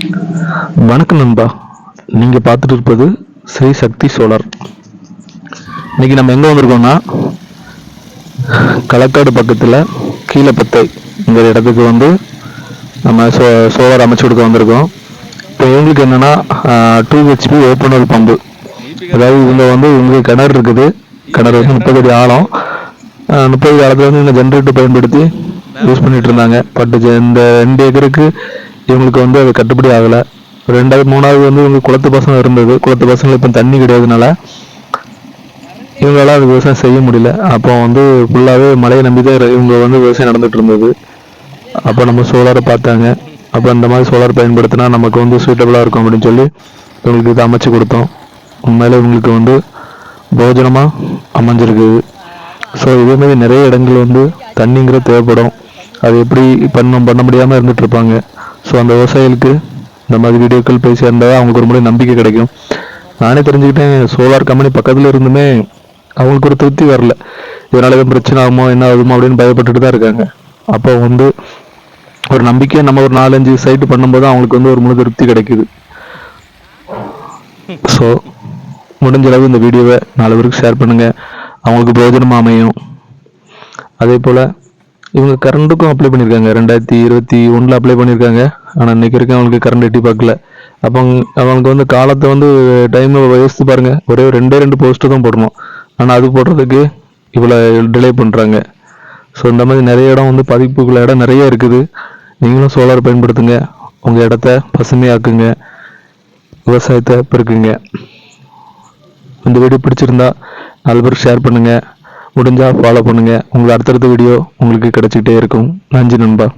வணக்கம் நண்பா. நீங்கள் பார்த்துட்டு இருப்பது ஸ்ரீ சக்தி சோலார் இன்னைக்கு நம்ம எங்கே வந்திருக்கோம்னா களக்காடு பக்கத்தில் கீழப்பத்தைங்கிற இடத்துக்கு வந்து நம்ம சோ சோலார் அமைச்சு கொடுக்க வந்திருக்கோம். இப்போ இவங்களுக்கு என்னென்னா டூ ஹெச்பி ஓப்பனர் பம்பு அதாவது இவங்க வந்து இவங்க கிணறு இருக்குது. கிணறு வந்து முப்பது அடி ஆழம். முப்பது அடி ஆழத்தில் வந்து இந்த ஜென்ரேட்டர் பயன்படுத்தி யூஸ் பண்ணிட்டு இருந்தாங்க. பட் இந்த ரெண்டு ஏக்கருக்கு இவங்களுக்கு வந்து அது கட்டுப்படி ஆகலை. ரெண்டாவது மூணாவது வந்து இவங்க குளத்து பசங்க இருந்தது. குளத்து பசங்க இப்போ தண்ணி கிடையாதுனால இவங்களால அது விவசாயம் செய்ய முடியல. அப்போ வந்து ஃபுல்லாகவே மழையை நம்பி தான் இவங்க வந்து விவசாயம் நடந்துட்டு இருந்தது. அப்போ நம்ம சோலாரை பார்த்தாங்க. அப்போ இந்த மாதிரி சோலார் பயன்படுத்தினா நமக்கு வந்து சூட்டபுளாக இருக்கும் அப்படின்னு சொல்லி இவங்களுக்கு இதை அமைச்சு கொடுத்தோம். உண்மையில் இவங்களுக்கு வந்து போஜனமாக அமைஞ்சிருக்குது ஸோ இதே மாதிரி நிறைய இடங்கள் வந்து தண்ணிங்கிற தேவைப்படும். அது எப்படி பண்ண பண்ண முடியாமல் இருந்துகிட்ருப்பாங்க ஸோ அந்த விவசாயிகளுக்கு இந்த மாதிரி வீடியோக்கள் போய் சேர்ந்தால் அவங்களுக்கு ஒரு முறை நம்பிக்கை கிடைக்கும். நானே தெரிஞ்சுக்கிட்டேன் சோலார் கம்பெனி பக்கத்தில் இருந்துமே அவங்களுக்கு ஒரு திருப்தி வரல. இதனால் எதுவும் பிரச்சனை ஆகுமோ என்ன ஆகுமோ அப்படின்னு பயப்பட்டுட்டு தான் இருக்காங்க. அப்போ வந்து ஒரு நம்பிக்கை நம்ம ஒரு நாலஞ்சு சைட்டு பண்ணும்போது அவங்களுக்கு வந்து ஒரு முழு திருப்தி கிடைக்குது. ஸோ முடிஞ்ச அளவு இந்த வீடியோவை நாலு பேருக்கு ஷேர் பண்ணுங்கள் அவங்களுக்கு பிரயோஜனமாக அமையும். அதே போல் இவங்க கரண்ட்டுக்கும் அப்ளை பண்ணியிருக்காங்க. ரெண்டாயிரத்தி இருபத்தி ஒன்றில் அப்ளை பண்ணியிருக்காங்க. ஆனால் இன்னைக்கு வரைக்கும் அவங்களுக்கு கரண்ட் எட்டி பார்க்கல. அப்போ அவங்களுக்கு வந்து காலத்தை வந்து டைம் யோசித்து பாருங்க. ஒரே ரெண்டே ரெண்டு போஸ்ட்டு தான் போடணும். ஆனால் அது போடுறதுக்கு இவ்வளோ டிலே பண்ணுறாங்க ஸோ இந்த மாதிரி நிறைய இடம் வந்து பதிப்புக்குள்ள இடம் நிறைய இருக்குது. நீங்களும் சோலார் பயன்படுத்துங்க. உங்கள் இடத்த பசுமையாக்குங்க. விவசாயத்தை பெருக்குங்க. இந்த வீடியோ பிடிச்சிருந்தா நாலு பேருக்கு ஷேர் பண்ணுங்கள் முடிஞ்சால் ஃபாலோ பண்ணுங்கள் உங்களுக்கு அடுத்தடுத்த வீடியோ உங்களுக்கு கிடச்சிக்கிட்டே இருக்கும். நன்றி நண்பா.